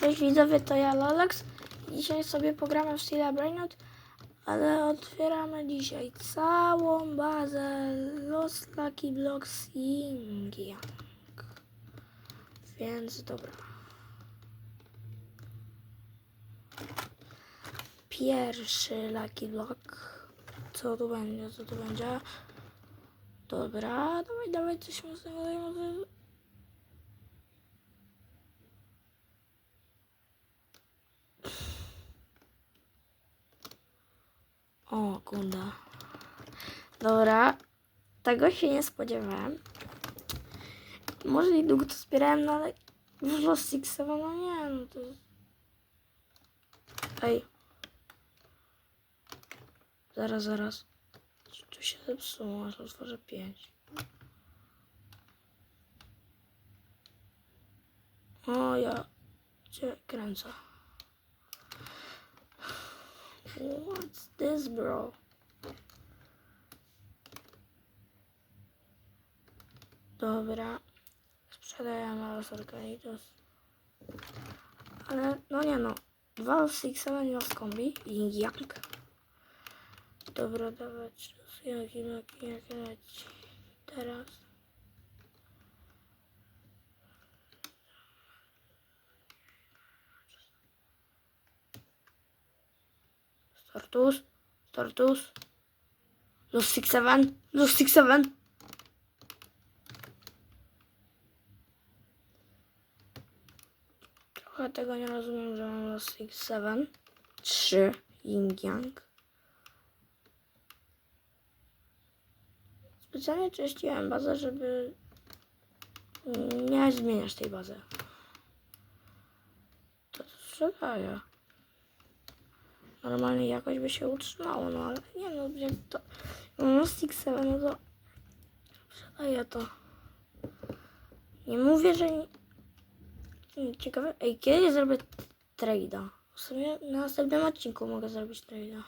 Cześć widzowie, to ja Lolax. Dzisiaj sobie pogramy w Steel Brainot, ale otwieramy dzisiaj całą bazę Lost Lucky Blocks Ying. Więc dobra. Pierwszy Lucky Block. Co tu będzie, co tu będzie? Dobra, dawaj, dawaj, coś mocnego, daj może... O, kunda. Dobra. Tego się nie spodziewałem. Może i długo to zbierałem, no ale w Lost no nie, no to... Ej. Zaraz, zaraz. Tu się zepsuło, aż otworzę pięć. O, ja cię kręcę. What's this, bro? Dobra. Sprzedajemy Los Organitos. Ale, no nie no. 2 Six Seven Los Kombi i Yang. Dobra, dawać. Jaki, jaki, jaki. Teraz. Startus. Startus. Los Six Seven. Los Seven. Trochę tego nie rozumiem, że mam Los Six Seven. Trzy. Yin Yang. Specjalnie czyściłem bazę, żeby nie zmieniać tej bazy. To sprzedaję. Normalnie jakoś by się utrzymało, no ale nie no, jak to... No Six Seven, no to sprzedaję to. Nie mówię, że... Nie, Ciekawe, ej, kiedy zrobię trade'a? W sumie na następnym odcinku mogę zrobić trade'a.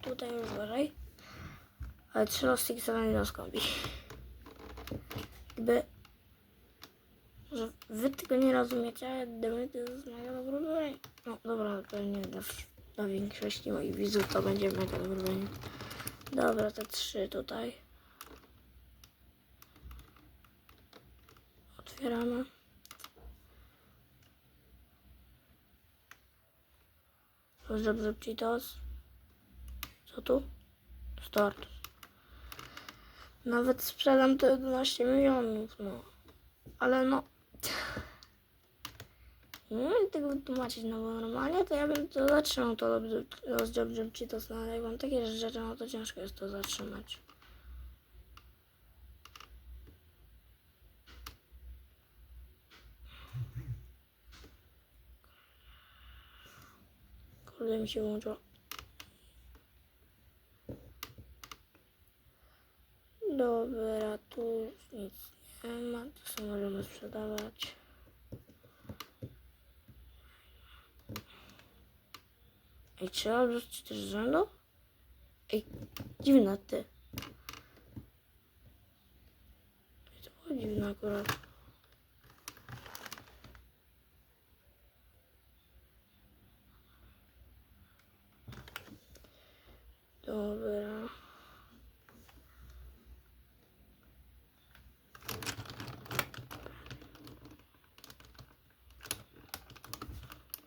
Tutaj już wyżej. Ale trzy losy Seven do skombi. Jakby... Że wy tego nie rozumiecie, ale Demony to jest mega broń. No dobra, pewnie dla, dla większości moich widzów to będzie mega broń. Dobra, te trzy tutaj. Otwieramy. Dobrze, Cheetos. Co tu? Start. Nawet sprzedam to 11 milionów, no. Ale no. Nie wiem tego wytłumaczyć, no bo normalnie to ja bym to zatrzymał, to job job Cheetos, no jak mam takie rzeczy, no to ciężko jest to zatrzymać. Kurde mi się włączyło. Dobra, tu już nic nie ma, to sobie możemy sprzedawać. Ej, trzeba wrzucić też rzędu? Ej, dziwne ty. To było dziwne akurat. Dobra.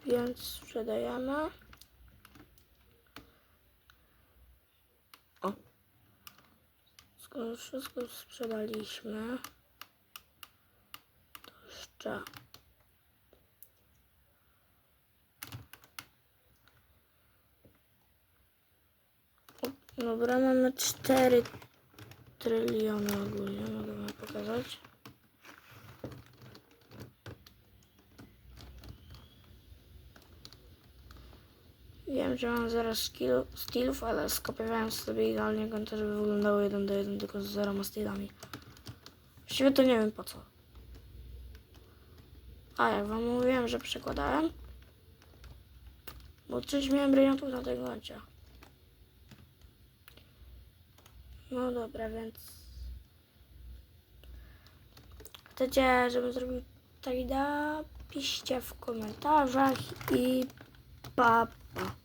Więc sprzedajemy. O. Skoro wszystko sprzedaliśmy, to jeszcze Dobra, mamy 4 tryliony ogólnie, mogę wam pokazać. Wiem, że mam zaraz skill, ale skopiowałem sobie idealnie konto, żeby wyglądało jeden do jeden, tylko z zeroma stylami. Właściwie to nie wiem po co. A jak wam mówiłem, że przekładałem? Bo coś miałem brylantów na tej koncie. No dobra, więc... Chcecie, żebym zrobił tak da? Piszcie w komentarzach i pa pa.